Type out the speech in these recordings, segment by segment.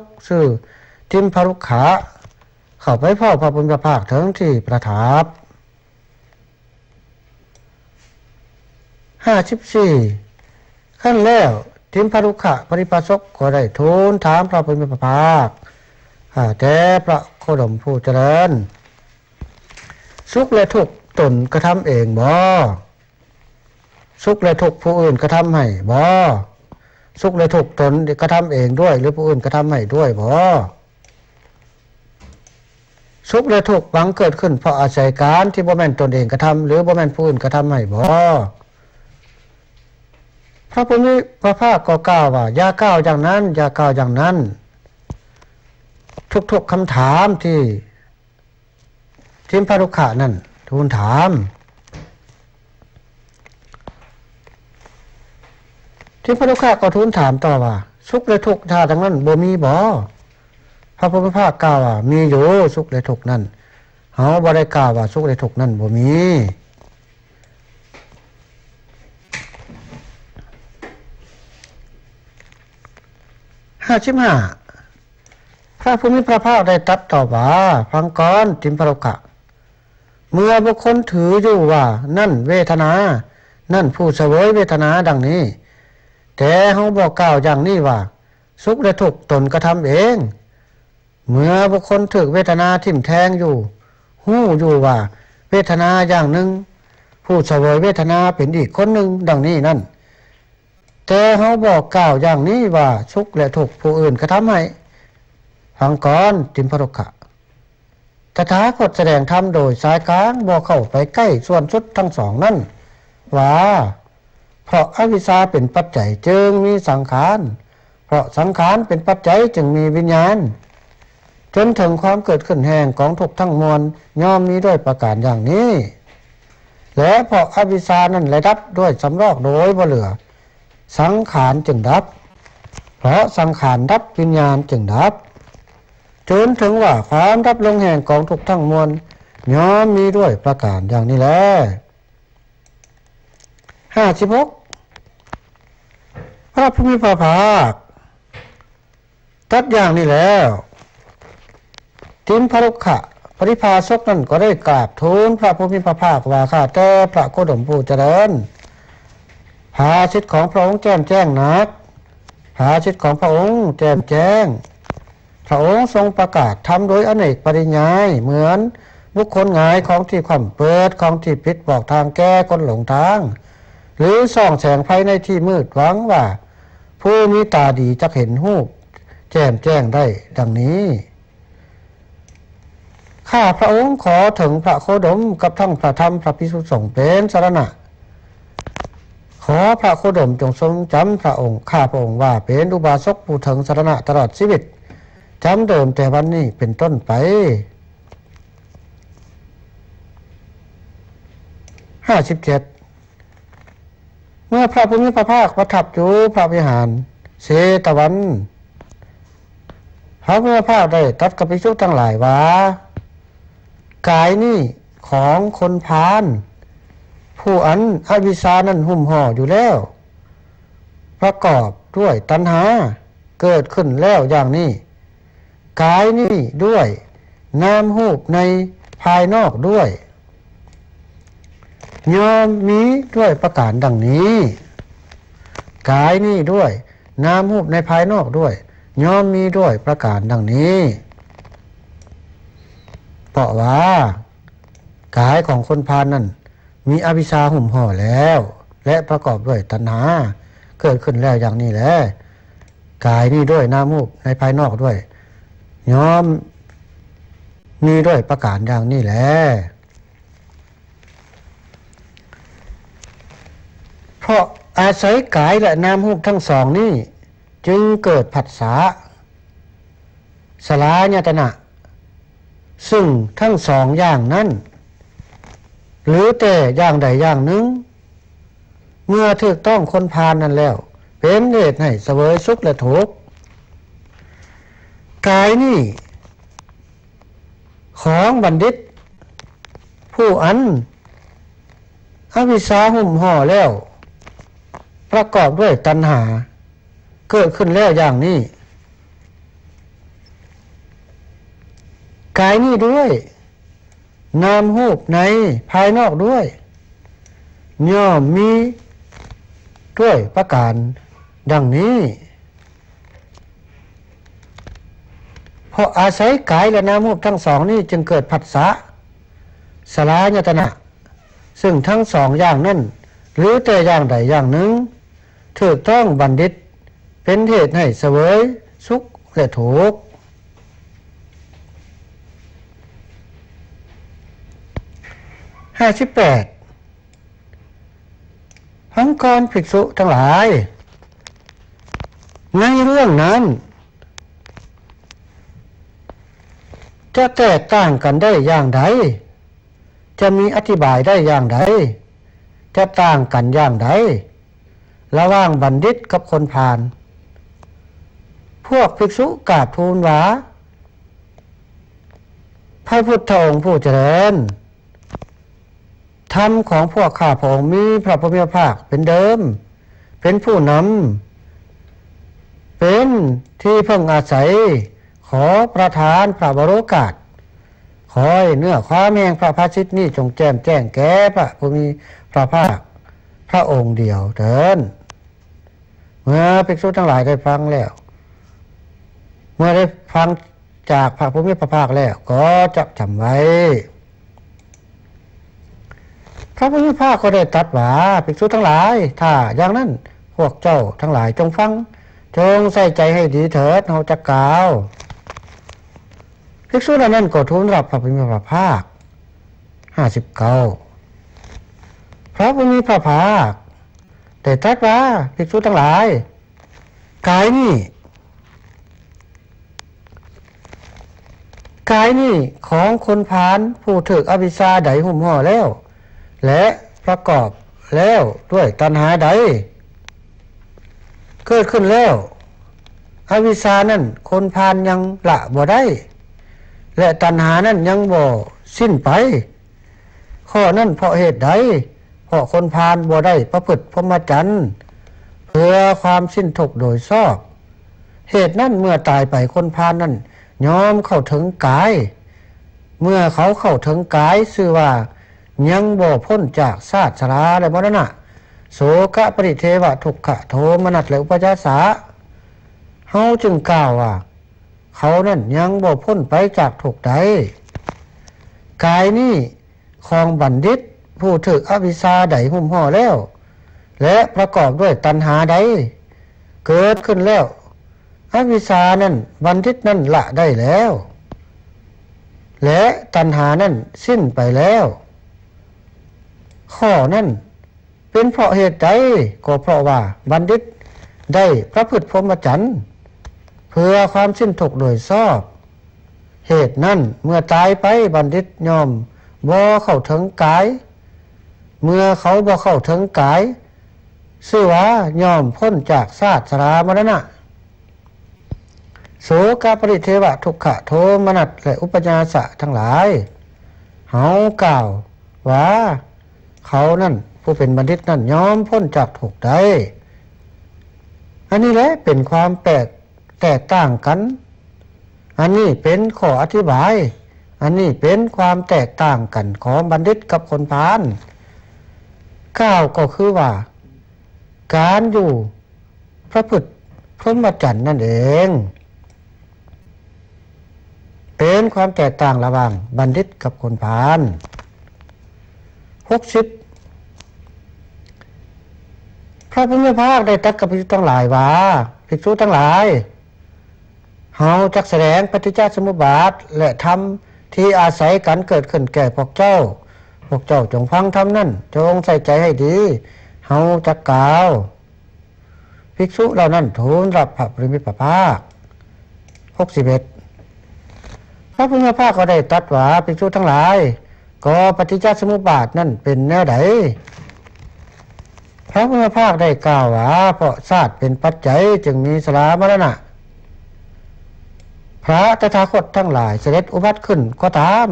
กชื่อทิมพรุขาเข้าไปเฝ้าพระบุญพระภาคถึงที่ประทับห้าสิบสี่ขั้นแล้วทิมพรุขะปริปาสกก็ได้ทูลถามพระบุญพระภาคข้าแต่พระโคดมผู้เจริญ สุขและทุกตนกระทำเองบ่สุขและทุกผู้อื่นกระทำให้บ่ สุขและทุกข์ตนกระทำเองด้วย หรือผู้อื่นกระทำให้ด้วยบ่สุขและทุกข์หวังเกิดขึ้นเพราะอาศัยการที่บ่แม่นตนเองกระทำหรือบ่แม่นผู้อื่นกระทำให้บ่พระพุทธพระภาคก็กล่าวว่าอย่ากล่าวอย่างนั้นอย่ากล่าวอย่างนั้น ทุกๆคำถามที่ทีมพระรุขะนั่นทูลถาม ที่พระลูกค้าก็ทูลถามต่อว่าสุขและทุกข์ชาติทั้งนั้นบ่มีบ่พระพุทธภาคกล่าวว่ามีอยู่สุขและทุกข์นั้นเฮาบ่ได้กล่าวว่าสุขและทุกข์นั้นบ่มีห้าสิบห้าพระภูมิพระภาคได้ตรัดต่อว่าฟังก่อนติมพระโลกะ เมื่อบุคคลถืออยู่ว่า นั่นเวทนา นั่นผู้เสวยเวทนาดังนี้ แต่เขาบอกกล่าวอย่างนี้ว่า สุขและทุกข์ตนกระทำเอง เมื่อบุคคลถึกเวทนาทิ่มแทงอยู่ หู้อยู่ว่า เวทนาอย่างหนึ่ง ผู้เสวยเวทนาเป็นอีกคนหนึ่งดังนี้นั่น แต่เขาบอกกล่าวอย่างนี้ว่าสุขและทุกข์ผู้อื่นกระทำให้ฟังก่อนติมพรุขะตถาคตแสดงธรรมโดยสายกลางบ่เข้าไปใกล้ส่วนสุดทั้งสองนั่นว่า เพราะอวิชชาเป็นปัจจัยจึงมีสังขาร เพราะสังขารเป็นปัจจัยจึงมีวิญญาณ จนถึงความเกิดขึ้นแห่งของทุกข์ทั้งมวลย่อมมีด้วยประการอย่างนี้ และเพราะอวิชชานั้นระดับด้วยสำรอกโดยบ่เหลือ สังขารจึงดับ เพราะสังขารดับวิญญาณจึงดับ จนถึงว่าความดับลงแห่งของทุกข์ทั้งมวลย่อมมีด้วยประการอย่างนี้และห้าสิบหก ระภูมิพระภาคตัดอย่างนี้แล้วทิมพระลุกขะปริพาสกนั่นก็ได้กราบทูลพระภูมิพระภาคว่าข้าแต่พระโคดมผู้เจริญภาชิตของพระองค์แจ่มแจ้งนักภาชิตของพระองค์แจ่มแจ้ง พระองค์ทรงประกาศทำโดยอเนกปริยายเหมือนบุคคลงายของที่ข่ำเปิดของที่ปิดบอกทางแก้คนหลงทาง หรือส่องแสงไฟในที่มืดหวังว่า ผู้มีตาดีจะเห็นรูปแจ่มแจ้งได้ดังนี้ ข้าพระองค์ขอถึงพระโคดมกับทั้งพระธรรมพระพิสุสงฆ์เป็นสารณะ ขอพระโคดมจงทรงจำพระองค์ข้าพระองค์ว่าเป็นอุบาสกผู้ถึงสารณะตลอดชีวิตจำเดิมแต่วันนี้เป็นต้นไป ห้าสิบเจ็ด เมื่อพระภูมิพระภาคประทับอยู่พระวิหารเสตวัน พระภูมิพระภาคได้ตัดกับภิกษุทั้งหลายว่ากายนี่ของคนพาลผู้อันอวิชานั้นหุ่มห่ออยู่แล้ว ประกอบด้วยตัณหาเกิดขึ้นแล้วอย่างนี้กายนี่ด้วยนามหูปในภายนอกด้วย ยอมมีด้วยประการดังนี้ กายนี่ด้วยนามรูปในภายนอกด้วยยอมมีด้วยประการดังนี้ เพราะว่า กายของคนพานนั้นมีอวิชชาหุ่มห่อแล้ว และประกอบด้วยตัณหา เกิดขึ้นแล้วอย่างนี้แหละกายนี่ด้วยนามรูปในภายนอกด้วยยอมมีด้วยประการอย่างนี้แหละ เพ ราะอาศัยกายและนามรูปทั้งสองนี้ จึงเกิดผัสสะสลายตนะ ซึ่งทั้งสองอย่างนั้น หรือแต่อย่างใดอย่างหนึ่ง เมื่อถูกต้องคนพานนั้นแล้ว เป็นเหตุให้เสวยสุขและทุกข์กายนี่ ของบัณฑิต ผู้อันอวิชชาหุ่มห่อแล้ว ประกอบด้วยตัณหา เกิดขึ้นแล้วอย่างนี้กายนี้ด้วย นามรูปในภายนอกด้วย ย่อมมีด้วยประการดังนี้ เพราะอาศัยกายและนามรูปทั้งสองนี้จึงเกิดผัสสะสลายตนะ ซึ่งทั้งสองอย่างนั้นหรือแต่อย่างใดอย่างหนึ่ง ถูกต้องบัณฑิต เป็นเหตุให้เสวยสุขและทุกข์ห้าสิบแปดพังกรภิกษุทั้งหลาย ในเรื่องนั้น จะแตกต่างกันได้อย่างใดจะมีอธิบายได้อย่างใดจะต่างกันอย่างใด ระหว่างบัณฑิตกับคนพาลพวกภิกษุกราบทูลว่าพระพุทธองค์ผู้เจริญธรรมของพวกข้าพองมีพระพุทธภาคเป็นเดิม เป็นผู้นำเป็นที่เพิ่งอาศัย ขอประทานพระบรโอกาสขอให้เนื้อความแห่งพระภาชิตนี้จงแจ่มแจ้งแก่พระผู้มีพระภาค พระองค์เดียวเถิน เมื่อภิกษุทั้งหลายได้ฟังแล้ว เมื่อได้ฟังจากพระผู้มีพระภาคแล้ว ก็จะจำไว้ พระพุทธภาคก็ได้ตรัดว่าภิกษุทั้งหลาย ถ้าอย่างนั้นพวกเจ้าทั้งหลายจงฟังจงใส่ใจให้ดีเถิดเราจะกล่าวภิกษุเหล่านั้นก็ทูลรับพระพุทธพระภาคห้าสิบเก้าพระพุทธพระภาค แต่ตรัดว่าภิกษุทั้งหลายกายนี่กายนี่ของคนพาลผู้ถึกอภิชาใดหุ่มห่อแล้ว และประกอบแล้วด้วยตัณหาใด เกิดขึ้นแล้ว อวิชานั่นคนพาลยังละบ่ได้ และตัณหานั่นยังบ่สิ้นไป ข้อนั่นเพราะเหตุใด พราะคนพาลบ่ได้ประพฤติพรหมจรรย์เพื่อความสิ้นทุกข์โดยชอบเหตุนั้นเมื่อตายไปคนพาลนั่นยอมเข้าถึงกาย เมื่อเขาเข้าถึงกายชื่อว่ายังบ่พ้นจากชาติชราและมรณะ โสกะปริเทวะทุกขะโทมนัสและอุปจาสาเฮาจึงกล่าวว่า เขานั่นยังบ่พ้นไปจากทุกใดกายนี้ของบัณฑิต ผู้ถึกอวิชาใดหุ่มห่อแล้ว และประกอบด้วยตัณหาใด เกิดขึ้นแล้ว อวิชานั่นบัณฑิตนั่นละได้แล้ว และตัณหานั่นสิ้นไปแล้ว ข้อนั่นเป็นเพราะเหตุใดก็เพราะว่าบัณฑิตได้พระพฤติพรหมจรรย์เพื่อความสิ้นทุกข์โดยชอบ เหตุนั้นเมื่อตายไปบัณฑิตยอมบ่เข้าถึงกาย เมื่อเขาบ่เข้าถึงกายชื่อว่ายอมพ้นจากชาติสรามรณะ โสกาปริเทวะทุกขะโทมนัสและอุปญาสะทั้งหลายเฮากล่าวว่า เขานั่นผู้เป็นบัณฑิตนั่นยอมพ้นจากถูกได้อันนี้แหละเป็นความแตกแตกต่างกัน อันนี้เป็นข้ออธิบาย อันนี้เป็นความแตกต่างกันของบัณฑิตกับคนพาล กล่าวก็คือว่า การอยู่พระพุทธพรหมจรรย์นั่นเอง เป็นความแตกต่างระหว่างบัณฑิตกับคนพาลหกสิบพระพุทธภาคได้ตรัดกับภิกษุทั้งหลายว่าภิกษุทั้งหลายเฮาจักแสดงปฏิจจสมุปบาทและธรรมที่อาศัยกันเกิดขึ้นแก่พวกเจ้า พวกเจ้าจงฟังธรรมนั่น จงใส่ใจให้ดีเฮาจักล่าว ภิกษุเหล่านั้นทูลรับพระปริมิตรภาคหกสิบเอ็ดพระพุทธภาคก็ได้ตัดว่าภิกษุทั้งหลาย ก็ปฏิจจสมุปบาทนั่นเป็นแนวใดพระพุทธภาคได้กล่าวว่าเพราะชาติเป็นปัจจัยจึงมีสลามรณะ พระตถาคตทั้งหลายเสด็จอุบัติขึ้นก็ตาม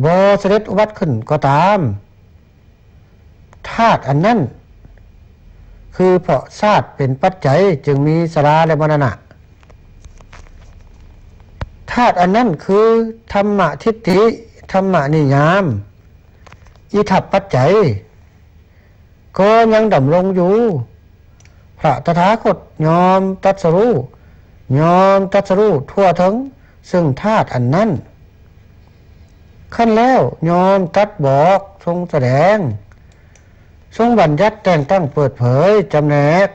โบเสด็จอุบัติขึ้นก็ตามธาตุอันนั้น คือเพราะชาติเป็นปัจจัยจึงมีสลาและมรณะธาตุอันนั้นคือธรรมะทิฏฐิธรรมะนิยาม อิทัปปัจจัย ก็ยังดำรงอยู่ พระตถาคตยอมตัสรู้ยอมตัสรู้ทั่วทั้งซึ่งธาตุอันนั้น ขั้นแล้วยอมตัดบอกทรงแสดง ทรงบัญญัติแต่งตั้งเปิดเผยจำแนก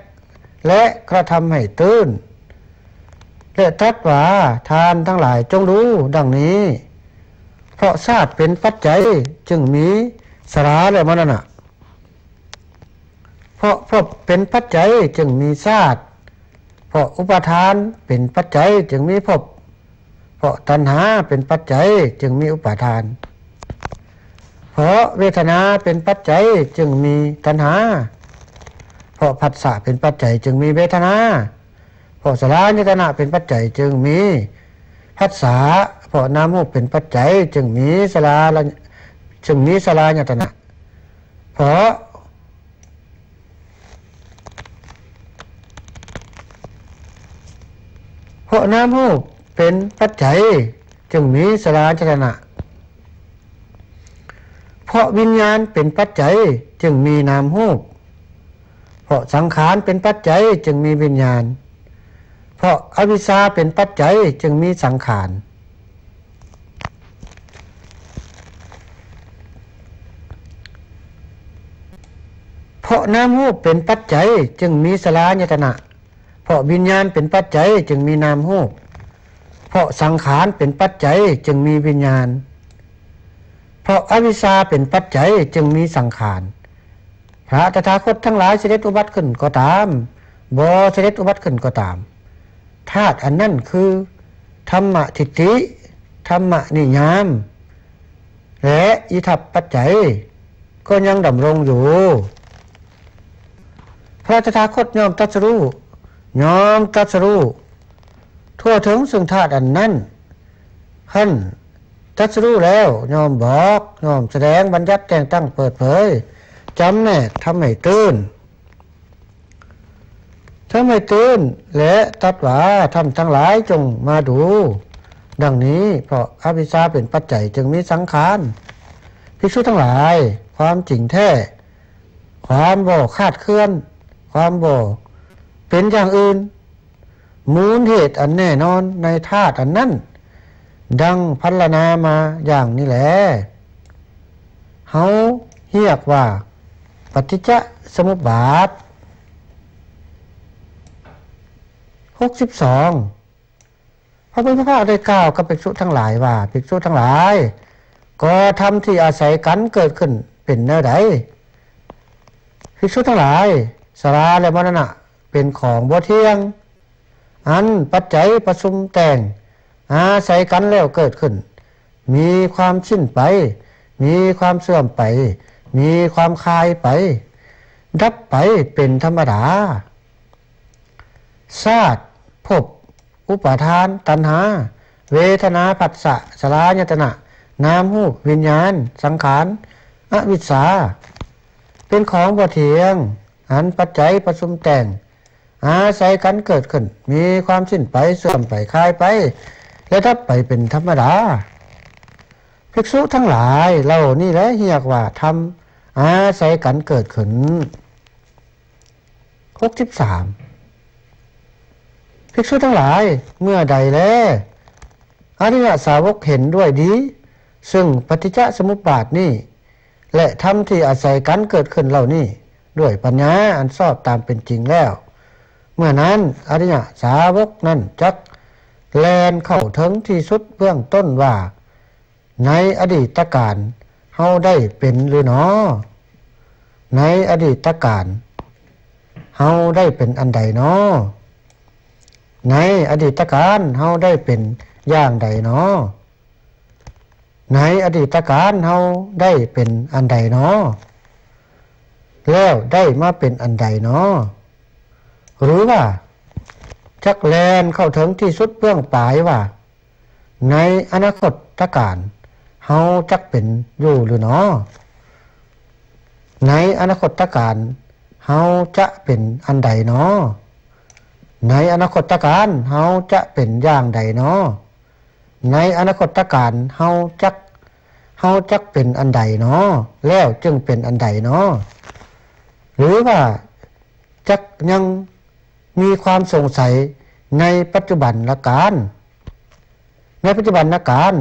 และกระทำให้ตื่นและตรัสว่าทานทั้งหลายจงรู้ดังนี้ เพราะชาติเป็นปัจจัยจึงมีสาระและมรณะเพราะเพราะเป็นปัจจัยจึงมีชาติเพราะอุปทานเป็นปัจจัยจึงมีภพ เพราะตัณหาเป็นปัจจัยจึงมีอุปาทาน เพราะเวทนาเป็นปัจจัยจึงมีตัณหา เพราะผัสสะเป็นปัจจัยจึงมีเวทนา เพราะสลายตนะเป็นปัจจัยจึงมีผัสสะเพราะนามุเป็นปัจจัยจึงมีสลาจึงมีสลายตนะ เพราะเพราะน้ำมูก เป็นปัจจัยจึงมีสลายตนะ เพราะวิญญาณเป็นปัจจัยจึงมีนามหูกเพราะสังขารเป็นปัจจัยจึงมีวิญญาณ เพราะอวิชชาเป็นปัจจัยจึงมีสังขารเพราะน้ำหูกเป็นปัจจัยจึงมีสลายตนะ เพราะวิญญาณเป็นปัจจัยจึงมีนามหูก เพราะสังขารเป็นปัจจัยจึงมีวิญญาณ เพราะอวิชชาเป็นปัจจัยจึงมีสังขาร พระตถาคตทั้งหลายเสด็จอุบัติขึ้นก็ตามบ่เสด็จอุบัติขึ้นก็ตามธาตุอันนั้นคือธรรมะทิฏฐิธรรมะนิยาม และอิทัปปัจจัย ก็ยังดำรงอยู่พระตถาคตยอมตรัสรู้ยอมตรัสรู้ ทั่วถึงซึ่งธาตุอันนั้นขั้นตรัสรู้แล้วยอมบอกยอมแสดงบัญญัติแต่งตั้งเปิดเผยจำแนกทำให้ตื่นถ้าไม่ตื่นและตัดว่าทำทั้งหลายจงมาดู ดังนี้เพราะอภิชาเป็นปัจจัยจึงมีสังขารภิกษุทั้งหลาย ความจริงแท้ ความบ่คาดเคลื่อน ความบ่เป็นอย่างอื่น มูลเหตุอันแน่นอนในธาตุอันนั้น ดังพัลนามาอย่างนี้แหละเฮาเรียกว่า ปฏิจจสมุปบาทหกสิบสองพระพุทธเจ้าได้กล่าวกับภิกษุทั้งหลายว่าภิกษุทั้งหลาย ก็ทำที่อาศัยกันเกิดขึ้นเป็นแนวใดภิกษุทั้งหลายสาราและมรณะเป็นของบ่เที่ยง อันปัจจัยประชุมแต่ง อาศัยกันแล้วเกิดขึ้น มีความชิ้นไป มีความเสื่อมไป มีความคลายไป ดับไปเป็นธรรมดาชาติภพอุปาทาน ตัณหา เวทนาผัสสะสลายตนะนามหูวิญญาณ สังขารอวิชชาเป็นของบ่เทียง อันปัจจัยประชุมแต่ง อาศัยกันเกิดขึ้น มีความสิ้นไปเสื่อมไปคลายไป และดับไปเป็นธรรมดาภิกษุทั้งหลายเรานี่แหละเรียกว่าทำอาศัยกันเกิดขึ้นหกสิบสามภิกษุทั้งหลายเมื่อใดแลอริยสาวกเห็นด้วยดี ซึ่งปฏิจจสมุปบาทนี่และทำที่อาศัยกันเกิดขึ้นเหล่านี้ด้วยปัญญาอันชอบตามเป็นจริงแล้ว เมื่อนั้นอริยสาวกนั้นจักแลนเข้าถึงที่สุดเบื้องต้นว่า ในอดีตการเฮาได้เป็นหรือหนอ ในอดีตการเฮาได้เป็นอันใดหนอ ในอดีตการเฮาได้เป็นอย่างใดหนอ ในอดีตการเฮาได้เป็นอันใดหนอ แล้วได้มาเป็นอันใดหนอ หรือว่าจักแลนเข้าถึงที่สุดเบื้องปลายว่า ในอนาคตการเฮาจักเป็นอยู่หรือหนอในอนาคตการเฮาจะเป็นอันใดหนอในอนาคตการเฮาจะเป็นอย่างใดหนอในอนาคตการเฮาจักเฮาจักเป็นอันใดเนาะแล้วจึงเป็นอันใดเนาะหรือว่าจักยัง มีความสงสัยในปัจจุบันละการ ในปัจจุบันละการ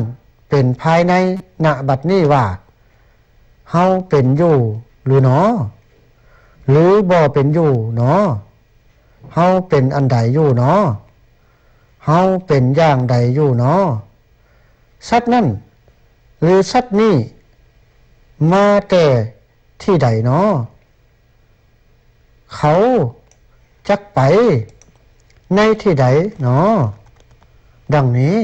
เป็นภายในณบัดนี้ว่าเฮาเป็นอยู่หรือเนาะหรือบ่เป็นอยู่เนาะเฮาเป็นอันใดอยู่เนาะเฮาเป็นอย่างใดอยู่เนาะสัตว์นั่น หรือสัตว์นี้มาแต่ที่ใดเนาะเขา จักไป ในที่ใดเนาะดังนี้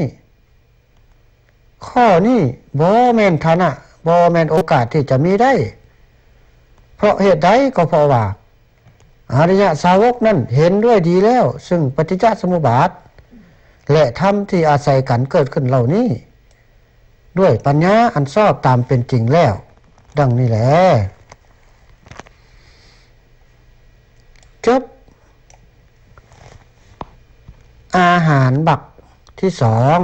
ข้อนี้บ่แมนฐานะบ่แมนโอกาสที่จะมีได้ เพราะเหตุใดก็เพราะว่าอริยสาวกนั้นเห็นด้วยดีแล้ว ซึ่งปฏิจจสมุปบาท และธรรมที่อาศัยกันเกิดขึ้นเหล่านี้ ด้วยปัญญาอันชอบตามเป็นจริงแล้ว ดังนี้แหละจบ อาหารบักที่สอง